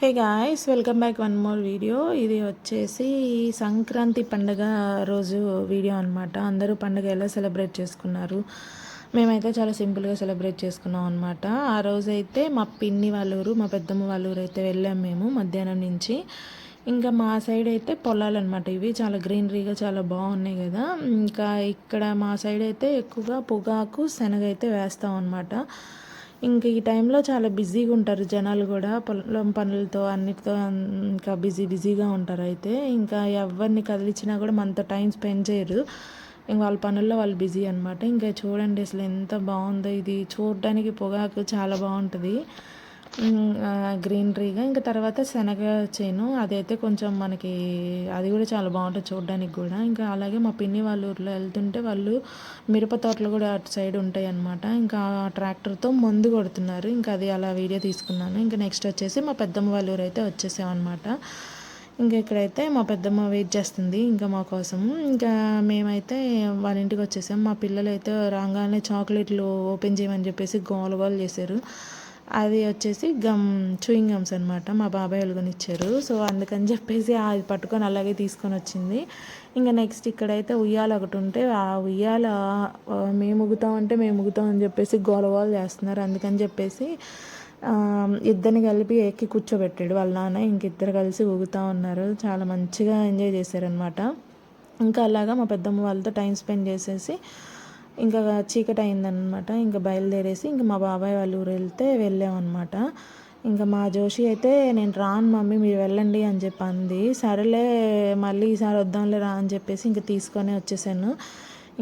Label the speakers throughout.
Speaker 1: Hey guys welcome back one more video ఇది వచ్చేసి సంక్రాంతి పండగ రోజు వీడియో అనమాట అందరూ పండగ ఎలా సెలబ్రేట్ చేసుకున్నారు? మేమైతే చాలా సింపుల్గా సెలబ్రేట్ చేసుకున్నాం అనమాట ఆ రోజు అయితే మా పిన్ని వాళ్ళ ఊరు మా పెద్దమ్మ వాళ్ళ ఊరు అయితే వెళ్ళాం మేము మధ్యాహ్నం నుంచి. ఇంకా మా సైడ్ అయితే పొలాలు అనమాట ఇవి చాలా గ్రీనరీగా చాలా బాగున్నాయి కదా. ఇంకా ఇక్కడ మా సైడ్ అయితే ఎక్కువగా పొగాకు శనగ అయితే వేస్తాం అనమాట ఇంకా ఈ టైంలో చాలా బిజీగా ఉంటారు జనాలు కూడా పొలం పనులతో అన్నిటితో ఇంకా బిజీ బిజీగా ఉంటారు అయితే. ఇంకా ఎవరిని కదిలించినా కూడా మనతో టైం స్పెండ్ చేయరు. ఇంక వాళ్ళ పనుల్లో వాళ్ళు బిజీ అనమాట ఇంకా చూడండి అసలు ఎంత బాగుందో ఇది. చూడడానికి పొగాకు చాలా బాగుంటుంది. గ్రీనరీగా. ఇంకా తర్వాత శనగ చేను. అదైతే కొంచెం మనకి అది కూడా చాలా బాగుంటుంది చూడడానికి కూడా. ఇంకా అలాగే మా పిన్ని వాళ్ళ ఊర్లో వెళ్తుంటే వాళ్ళు మిరప తోటలు కూడా అటు సైడ్ ఉంటాయి అనమాట ఇంకా ట్రాక్టర్తో మందు కొడుతున్నారు. ఇంకా అది అలా వీడియో తీసుకున్నాను. ఇంకా నెక్స్ట్ వచ్చేసి మా పెద్దమ్మ వాళ్ళ ఊరు అయితే వచ్చేసామన్నమాట. ఇంకా ఇక్కడైతే మా పెద్దమ్మ వెయిట్ చేస్తుంది ఇంకా మా కోసం. ఇంకా మేమైతే వాళ్ళ ఇంటికి వచ్చేసాం. మా పిల్లలు అయితే రాగానే చాక్లెట్లు ఓపెన్ చేయమని చెప్పేసి గోల గోలు చేశారు. అది వచ్చేసి గమ్ చూయింగ్ గమ్స్ అనమాట మా బాబాయ్ ఇచ్చారు సో అందుకని చెప్పేసి అది పట్టుకొని అలాగే తీసుకొని వచ్చింది. ఇంకా నెక్స్ట్ ఇక్కడైతే ఉయ్యాల ఒకటి ఉంటే ఆ ఉయ్యాల మేము ఉగుతామంటే మేము ఉగుతాం అని చెప్పేసి గోలగోలు చేస్తున్నారు. అందుకని చెప్పేసి ఇద్దరిని కలిపి ఎక్కి కూర్చోబెట్టాడు వాళ్ళ నాన్న. ఇంక ఇద్దరు కలిసి ఊగుతూ ఉన్నారు. చాలా మంచిగా ఎంజాయ్ చేశారనమాట ఇంకా అలాగా మా పెద్దమ్మ వాళ్ళతో టైం స్పెండ్ చేసేసి ఇంకా చీకటి అయిందనమాట ఇంకా బయలుదేరేసి ఇంకా మా బాబాయ్ వాళ్ళ ఊరు వెళ్తే వెళ్ళామన్నమాట. ఇంకా మా జోషి అయితే నేను రాను మమ్మీ మీరు వెళ్ళండి అని చెప్పి అంది సరేలే మళ్ళీ ఈసారి వద్దాంలే రా అని చెప్పేసి ఇంకా తీసుకొని వచ్చేసాను.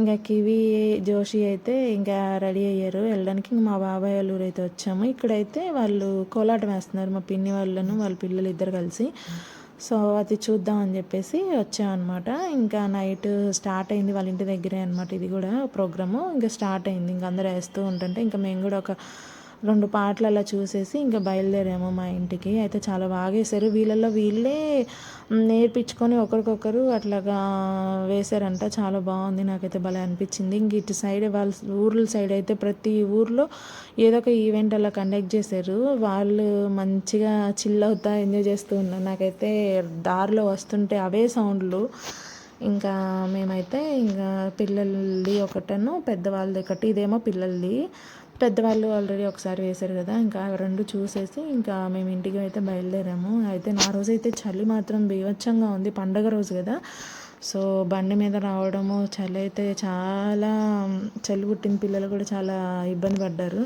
Speaker 1: ఇంకా కివి జోషి అయితే ఇంకా రెడీ అయ్యారు. వెళ్ళడానికి ఇంకా మా బాబాయ్ వాళ్ళ ఊరు అయితే వచ్చాము. ఇక్కడైతే వాళ్ళు కోలాటం వేస్తున్నారు మా పిన్ని వాళ్ళను వాళ్ళ పిల్లలు ఇద్దరు కలిసి. సో అది చూద్దాం అని చెప్పేసి వచ్చామన్నమాట. ఇంకా నైట్ స్టార్ట్ అయింది వాళ్ళ ఇంటి దగ్గరే అనమాట ఇది కూడా ప్రోగ్రాము. ఇంకా స్టార్ట్ అయింది. ఇంకా అందరూ వేస్తూ ఉంటుంటే ఇంకా మేము కూడా ఒక రెండు పాటలు అలా చూసేసి ఇంకా బయలుదేరాము మా ఇంటికి. అయితే చాలా బాగా వేశారు వీళ్ళల్లో వీళ్ళే నేర్పించుకొని ఒకరికొకరు అట్లాగా వేశారంట. చాలా బాగుంది. నాకైతే భలే అనిపించింది. ఇంక ఇటు సైడ్ వాళ్ళ ఊర్ల సైడ్ అయితే ప్రతి ఊర్లో ఏదో ఒక ఈవెంట్ అలా కండక్ట్ చేశారు. వాళ్ళు మంచిగా చిల్ అవుతా ఎంజాయ్ చేస్తూ ఉన్నారు. నాకైతే దారిలో వస్తుంటే అవే సౌండ్లు. ఇంకా మేమైతే ఇంకా పిల్లలది ఒకటను పెద్దవాళ్ళది ఒకటి ఇదేమో పిల్లలది. పెద్దవాళ్ళు ఆల్రెడీ ఒకసారి వేశారు కదా ఇంకా రెండు చూసేసి ఇంకా మేము ఇంటికి అయితే బయలుదేరాము. అయితే నా రోజు అయితే చలి మాత్రం బీభత్సంగా ఉంది పండగ రోజు కదా. సో బండి మీద రావడము చలి అయితే చాలా చలి పుట్టిన పిల్లలు కూడా చాలా ఇబ్బంది పడ్డారు.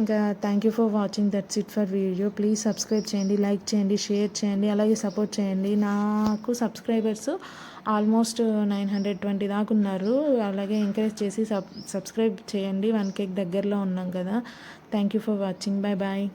Speaker 1: ఇంకా thank you for watching that's it for video please subscribe చేయండి లైక్ చేయండి షేర్ చేయండి అలాగే సపోర్ట్ చేయండి. నాకు subscribers almost nine hundred twenty దాకా ఉన్నారు. అలాగే ఎంకరేజ్ చేసి సబ్ సబ్స్క్రైబ్ చేయండి. వన్ కేక్ దగ్గరలో ఉన్నాం కదా. Thank you for watching bye bye